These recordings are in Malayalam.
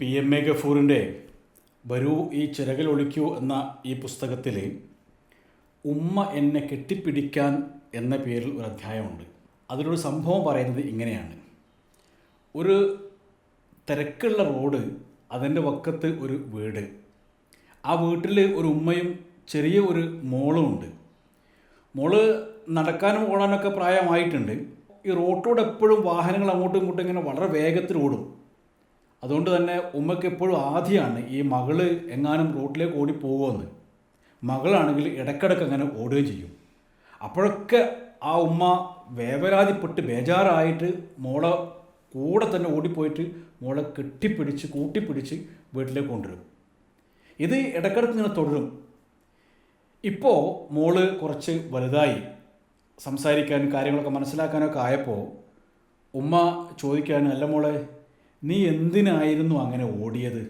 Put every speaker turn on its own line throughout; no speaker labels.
പി എം എ ഗഫൂറിന്റെ വരൂ ഈ ചിറകിൽ ഒളിക്കൂ എന്ന ഈ പുസ്തകത്തിൽ ഉമ്മ എന്നെ കെട്ടിപ്പിടിക്കാൻ എന്ന പേരിൽ ഒരു അധ്യായമുണ്ട്. അതിലൊരു സംഭവം പറയുന്നത് ഇങ്ങനെയാണ്. ഒരു തിരക്കുള്ള റോഡ് അതിന്റെ വക്കത്ത് ഒരു വീട്. ആ വീട്ടിൽ ഒരു ഉമ്മയും ചെറിയ ഒരു മോളും ഉണ്ട്. മോൾ നടക്കാനും ഓടാനൊക്കെ പ്രായമായിട്ടുണ്ട്. ഈ റോട്ടിലൂടെ എപ്പോഴും വാഹനങ്ങൾ അങ്ങോട്ടും ഇങ്ങോട്ടും ഇങ്ങനെ വളരെ വേഗത്തിൽ ഓടും. അതുകൊണ്ട് തന്നെ ഉമ്മയ്ക്ക് എപ്പോഴും ആദ്യമാണ് ഈ മകൾ എങ്ങാനും റോട്ടിലേക്ക് ഓടി പോകുമെന്ന്. മകളാണെങ്കിൽ ഇടയ്ക്കിടയ്ക്ക് അങ്ങനെ ഓടുകയും ചെയ്യും. അപ്പോഴൊക്കെ ആ ഉമ്മ വേവലാതിപ്പെട്ട് ബേജാറായിട്ട് മോളെ കൂടെ തന്നെ ഓടിപ്പോയിട്ട് മോളെ കെട്ടിപ്പിടിച്ച് കൂട്ടിപ്പിടിച്ച് വീട്ടിലേക്ക് കൊണ്ടുവരും. ഇത് ഇടയ്ക്കിടയ്ക്ക് ഇങ്ങനെ തുടരും. ഇപ്പോൾ മോൾ കുറച്ച് വലുതായി. സംസാരിക്കാനും കാര്യങ്ങളൊക്കെ മനസ്സിലാക്കാനൊക്കെ ആയപ്പോൾ ഉമ്മ ചോദിക്കാനും അല്ല മോളെ നീ എന്തിനായിരുന്നു അങ്ങനെ ഓടിയത്?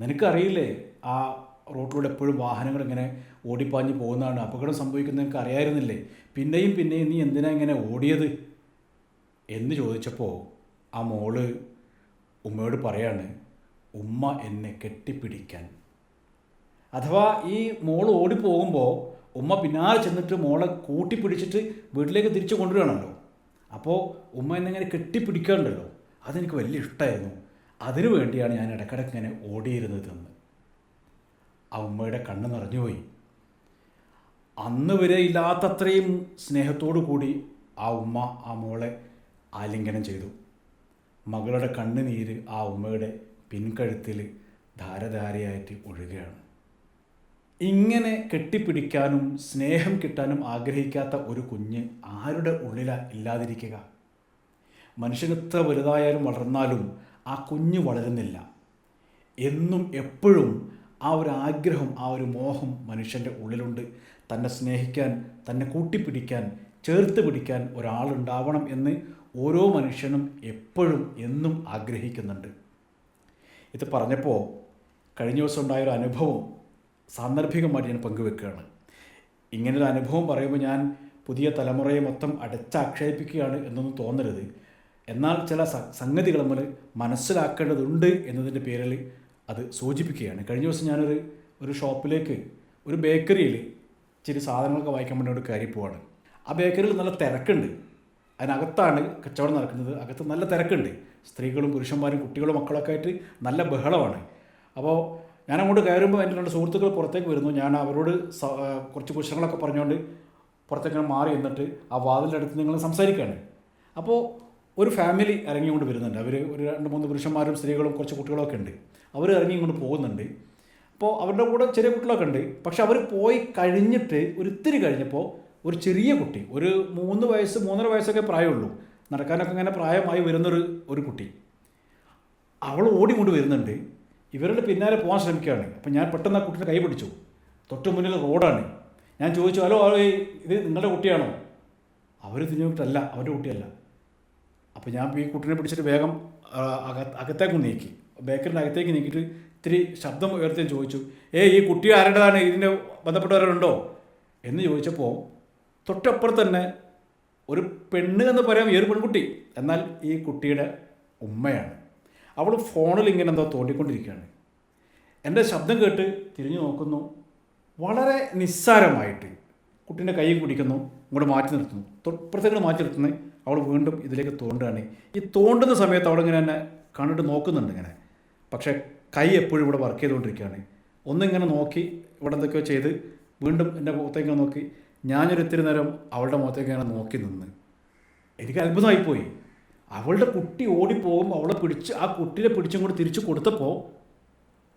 നിനക്കറിയില്ലേ ആ റോട്ടിലൂടെ എപ്പോഴും വാഹനങ്ങൾ ഇങ്ങനെ ഓടിപ്പാഞ്ഞ് പോകുന്നതാണ്. അപകടം സംഭവിക്കുന്നത് നിനക്ക് അറിയായിരുന്നില്ലേ പിന്നെയും പിന്നെയും നീ എന്തിനാ ഇങ്ങനെ ഓടിയത്? എന്ന് ചോദിച്ചപ്പോൾ ആ മോൾ ഉമ്മയോട് പറയാണ് ഉമ്മ എന്നെ കെട്ടിപ്പിടിക്കാൻ. അഥവാ ഈ മോൾ ഓടിപ്പോകുമ്പോൾ ഉമ്മ പിന്നാലെ ചെന്നിട്ട് മോളെ കൂട്ടിപ്പിടിച്ചിട്ട് വീട്ടിലേക്ക് തിരിച്ചു കൊണ്ടുവരികയാണല്ലോ. അപ്പോൾ ഉമ്മ എന്നെങ്ങനെ കെട്ടിപ്പിടിക്കാറുണ്ടല്ലോ? അതെനിക്ക് വലിയ ഇഷ്ടമായിരുന്നു അതിനു വേണ്ടിയാണ് ഞാൻ ഇടയ്ക്കിടയ്ക്ക് ഇങ്ങനെ ഓടിയിരുന്നത് എന്ന് ആ ഉമ്മയുടെ കണ്ണ് നിറഞ്ഞുപോയി അന്ന് വരെ ഇല്ലാത്തത്രയും സ്നേഹത്തോടു കൂടി ആ ഉമ്മ ആ മോളെ ആലിംഗനം ചെയ്തു. മകളുടെ കണ്ണുനീര് ആ ഉമ്മയുടെ പിൻകഴുത്തിൽ ധാരധാരയായിട്ട് ഒഴുകുകയാണ്. ഇങ്ങനെ കെട്ടിപ്പിടിക്കാനും സ്നേഹം കിട്ടാനും ആഗ്രഹിക്കാത്ത ഒരു കുഞ്ഞ് ആരുടെ ഉള്ളില ഇല്ലാതിരിക്കുക? മനുഷ്യൻ എത്ര വലുതായാലും വളർന്നാലും ആ കുഞ്ഞ് വളരുന്നില്ല. എന്നും എപ്പോഴും ആ ഒരു ആഗ്രഹം ആ ഒരു മോഹം മനുഷ്യന്റെ ഉള്ളിലുണ്ട്. തന്നെ സ്നേഹിക്കാൻ തന്നെ കൂട്ടിപ്പിടിക്കാൻ ചേർത്ത് പിടിക്കാൻ ഒരാളുണ്ടാവണം എന്ന് ഓരോ മനുഷ്യനും എപ്പോഴും എന്നും ആഗ്രഹിക്കുന്നുണ്ട്. ഇത് പറഞ്ഞപ്പോൾ കഴിഞ്ഞ ദിവസം ഉണ്ടായൊരു അനുഭവം സാന്ദർഭികമായിട്ട് ഞാൻ പങ്കുവെക്കുകയാണ്. ഇങ്ങനൊരു അനുഭവം പറയുമ്പോൾ ഞാൻ പുതിയ തലമുറയെ മൊത്തം അടച്ചാക്ഷേപിക്കുകയാണ് എന്നൊന്നും തോന്നരുത്. എന്നാൽ ചില സംഗതികൾ നമ്മൾ മനസ്സിലാക്കേണ്ടതുണ്ട് എന്നതിന്റെ പേരിൽ അത് സൂചിപ്പിക്കുകയാണ്. കഴിഞ്ഞ ദിവസം ഞാനൊരു ഒരു ഷോപ്പിലേക്ക് ഒരു ബേക്കറിയിൽ ചില സാധനങ്ങളൊക്കെ വായിക്കാൻ വേണ്ടി ഒരു കയറി പോവാണ്. ആ ബേക്കറിയിൽ നല്ല തിരക്കുണ്ട്. അതിനകത്താണ് കച്ചവടം നടക്കുന്നത്. അകത്ത് നല്ല തിരക്കുണ്ട്. സ്ത്രീകളും പുരുഷന്മാരും കുട്ടികളും മക്കളൊക്കെ ആയിട്ട് നല്ല ബഹളമാണ്. അപ്പോൾ ഞാൻ അങ്ങോട്ട് കയറുമ്പോൾ എന്റെ രണ്ട് സുഹൃത്തുക്കൾ പുറത്തേക്ക് വരുന്നു. ഞാൻ അവരോട് കുറച്ച് കുശലങ്ങളൊക്കെ പറഞ്ഞുകൊണ്ട് പുറത്തേക്ക് മാറി എന്നിട്ട് ആ വാതിലിന്റെ അടുത്ത് നിങ്ങൾ സംസാരിക്കുകയാണ്. അപ്പോൾ ഒരു ഫാമിലി ഇറങ്ങിക്കൊണ്ട് വരുന്നുണ്ട്. അവർ ഒരു രണ്ട് മൂന്ന് പുരുഷന്മാരും സ്ത്രീകളും കുറച്ച് കുട്ടികളൊക്കെ ഉണ്ട്. അവർ ഇറങ്ങിക്കൊണ്ട് പോകുന്നുണ്ട്. അപ്പോൾ അവരുടെ കൂടെ ചെറിയ കുട്ടികളൊക്കെ ഉണ്ട്. പക്ഷെ അവർ പോയി കഴിഞ്ഞിട്ട് ഒരു ഇത്തിരി കഴിഞ്ഞപ്പോൾ ഒരു ചെറിയ കുട്ടി ഒരു മൂന്ന് വയസ്സ് മൂന്നര വയസ്സൊക്കെ പ്രായമുള്ളൂ. നടക്കാനൊക്കെ ഇങ്ങനെ പ്രായമായി വരുന്നൊരു ഒരു കുട്ടി. അവൾ ഓടിക്കൊണ്ട് വരുന്നുണ്ട്. ഇവരുടെ പിന്നാലെ പോകാൻ ശ്രമിക്കുകയാണ്. അപ്പം ഞാൻ പെട്ടെന്ന് ആ കുട്ടീനെ കൈ പിടിച്ചു. തൊട്ട് മുന്നിൽ റോഡാണ്. ഞാൻ ചോദിച്ചു ഹലോ ഇത് നിങ്ങളുടെ കുട്ടിയാണോ? അവർ തിരിഞ്ഞിട്ടല്ല അവരുടെ കുട്ടിയല്ല. അപ്പോൾ ഞാൻ ഈ കുട്ടീനെ പിടിച്ചിട്ട് വേഗം അകത്തേക്ക് നീക്കി. ബേക്കറിന്റെ അകത്തേക്ക് നീക്കിയിട്ട് ഇത്തിരി ശബ്ദം ഉയർത്തി ചോദിച്ചു ഏ ഈ കുട്ടി ആരുടേതാണ്? ഇതിന്റെ ബന്ധപ്പെട്ടവരുണ്ടോ? എന്ന് ചോദിച്ചപ്പോൾ തൊട്ടപ്പുറത്ത് തന്നെ ഒരു പെണ്ണ് എന്ന് പറയാം ഈ ഒരു പെൺകുട്ടി. എന്നാൽ ഈ കുട്ടിയുടെ ഉമ്മയാണ്. അവൾ ഫോണിൽ ഇങ്ങനെ എന്തോ തോണ്ടിക്കൊണ്ടിരിക്കുകയാണ്. എന്റെ ശബ്ദം കേട്ട് തിരിഞ്ഞു നോക്കുന്നു. വളരെ നിസ്സാരമായിട്ട് കുട്ടീന്റെ കൈ കുടിക്കുന്നു. ഇങ്ങോട്ട് മാറ്റി നിർത്തുന്നു. തൊട്ടപ്പുറത്തേക്ക് മാറ്റി നിർത്തുന്നത് അവൾ വീണ്ടും ഇതിലേക്ക് തോണ്ടുകയാണ് ഈ തോണ്ടുന്ന സമയത്ത് അവളിങ്ങനെ തന്നെ കണ്ടിട്ട് നോക്കുന്നുണ്ട് ഇങ്ങനെ. പക്ഷേ കൈ എപ്പോഴും ഇവിടെ വർക്ക് ചെയ്തുകൊണ്ടിരിക്കുകയാണ്. ഒന്നിങ്ങനെ നോക്കി ഇവിടെ എന്തൊക്കെയോ ചെയ്ത് വീണ്ടും എന്റെ മുഖത്തേക്ക് നോക്കി. ഞാനൊരു ഇത്തിരി നേരം അവളുടെ മുഖത്തേക്ക് ഇങ്ങനെ നോക്കി നിന്ന്. എനിക്ക് അത്ഭുതമായിപ്പോയി അവളുടെ കുട്ടി ഓടിപ്പോകുമ്പോൾ അവളെ പിടിച്ച് ആ കുട്ടിയെ പിടിച്ചും കൂടി തിരിച്ചു കൊടുത്തപ്പോൾ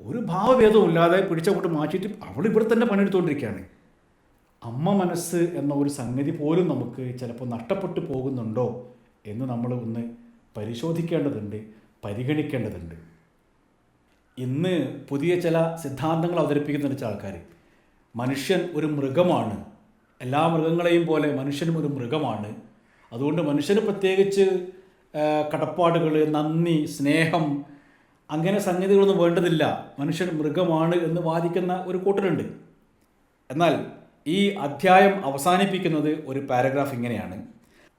ഒരു ഭാവഭേദവും ഇല്ലാതെ പിടിച്ച പിടിച്ചങ്ങോട്ട് മാറ്റിയിട്ട് അവൾ ഇവിടെ തന്നെ പണിയെടുത്തുകൊണ്ടിരിക്കുകയാണ്. അമ്മ മനസ്സ് എന്ന ഒരു സംഗതി പോലും നമുക്ക് ചിലപ്പോൾ നഷ്ടപ്പെട്ടു പോകുന്നുണ്ടോ എന്ന് നമ്മൾ ഒന്ന് പരിശോധിക്കേണ്ടതുണ്ട് പരിഗണിക്കേണ്ടതുണ്ട്. ഇന്ന് പുതിയ ചില സിദ്ധാന്തങ്ങൾ അവതരിപ്പിക്കുന്ന ചില ആൾക്കാർ മനുഷ്യൻ ഒരു മൃഗമാണ് എല്ലാ മൃഗങ്ങളെയും പോലെ മനുഷ്യനും ഒരു മൃഗമാണ്. അതുകൊണ്ട് മനുഷ്യന് പ്രത്യേകിച്ച് കടപ്പാടുകൾ നന്ദി സ്നേഹം അങ്ങനെ സംഗതികളൊന്നും വേണ്ടതില്ല. മനുഷ്യൻ മൃഗമാണ് എന്ന് വാദിക്കുന്ന ഒരു കൂട്ടരുണ്ട്. എന്നാൽ ഈ അധ്യായം അവസാനിപ്പിക്കുന്നത് ഒരു പാരഗ്രാഫ് ഇങ്ങനെയാണ്.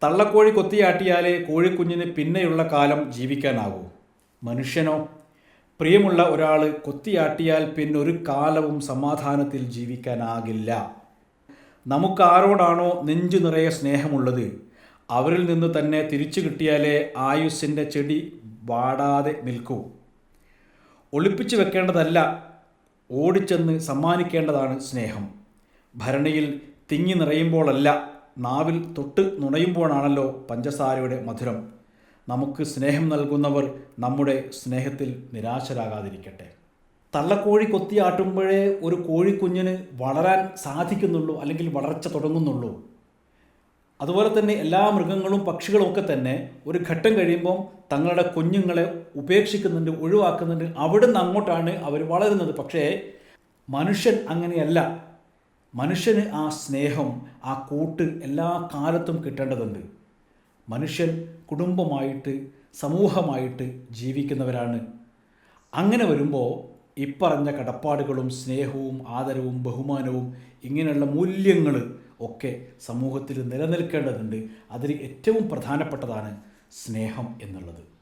തള്ളക്കോഴി കൊത്തിയാട്ടിയാലേ കോഴിക്കുഞ്ഞിന് പിന്നെയുള്ള കാലം ജീവിക്കാനാകൂ. മനുഷ്യനോ പ്രിയമുള്ള ഒരാൾ കൊത്തിയാട്ടിയാൽ പിന്നൊരു കാലവും സമാധാനത്തിൽ ജീവിക്കാനാകില്ല. നമുക്കാരോടാണോ നെഞ്ചു നിറയെ സ്നേഹമുള്ളത്? അവരിൽ നിന്ന് തന്നെ തിരിച്ചു കിട്ടിയാലേ ആയുസ്സിന്റെ ചെടി വാടാതെ നിൽക്കൂ. ഒളിപ്പിച്ചു വെക്കേണ്ടതല്ല ഓടിച്ചെന്ന് സമ്മാനിക്കേണ്ടതാണ് സ്നേഹം. ഭരണിയിൽ തിങ്ങി നിറയുമ്പോഴല്ല നാവിൽ തൊട്ട് നുണയുമ്പോഴാണല്ലോ പഞ്ചസാരയുടെ മധുരം. നമുക്ക് സ്നേഹം നൽകുന്നവർ നമ്മുടെ സ്നേഹത്തിൽ നിരാശരാകാതിരിക്കട്ടെ. തള്ളക്കോഴി കൊത്തിയാട്ടുമ്പോഴേ ഒരു കോഴിക്കുഞ്ഞിന് വളരാൻ സാധിക്കുന്നുള്ളൂ അല്ലെങ്കിൽ വളർച്ച തുടങ്ങുന്നുള്ളൂ. അതുപോലെ തന്നെ എല്ലാ മൃഗങ്ങളും പക്ഷികളും ഒക്കെ തന്നെ ഒരു ഘട്ടം കഴിയുമ്പോൾ തങ്ങളുടെ കുഞ്ഞുങ്ങളെ ഉപേക്ഷിക്കുന്നുണ്ട് ഒഴിവാക്കുന്നുണ്ട് അവിടുന്ന് അങ്ങോട്ടാണ് അവർ വളരുന്നത്. പക്ഷേ മനുഷ്യൻ അങ്ങനെയല്ല. മനുഷ്യന് ആ സ്നേഹം ആ കൂട്ട് എല്ലാ കാലത്തും കിട്ടേണ്ടതുണ്ട്. മനുഷ്യൻ കുടുംബമായിട്ട് സമൂഹമായിട്ട് ജീവിക്കുന്നവരാണ്. അങ്ങനെ വരുമ്പോൾ ഇപ്പറഞ്ഞ കടപ്പാടുകളും സ്നേഹവും ആദരവും ബഹുമാനവും ഇങ്ങനെയുള്ള മൂല്യങ്ങൾ ഒക്കെ സമൂഹത്തിൽ നിലനിൽക്കേണ്ടതുണ്ട്. അതിൽ ഏറ്റവും പ്രധാനപ്പെട്ടതാണ് സ്നേഹം എന്നുള്ളത്.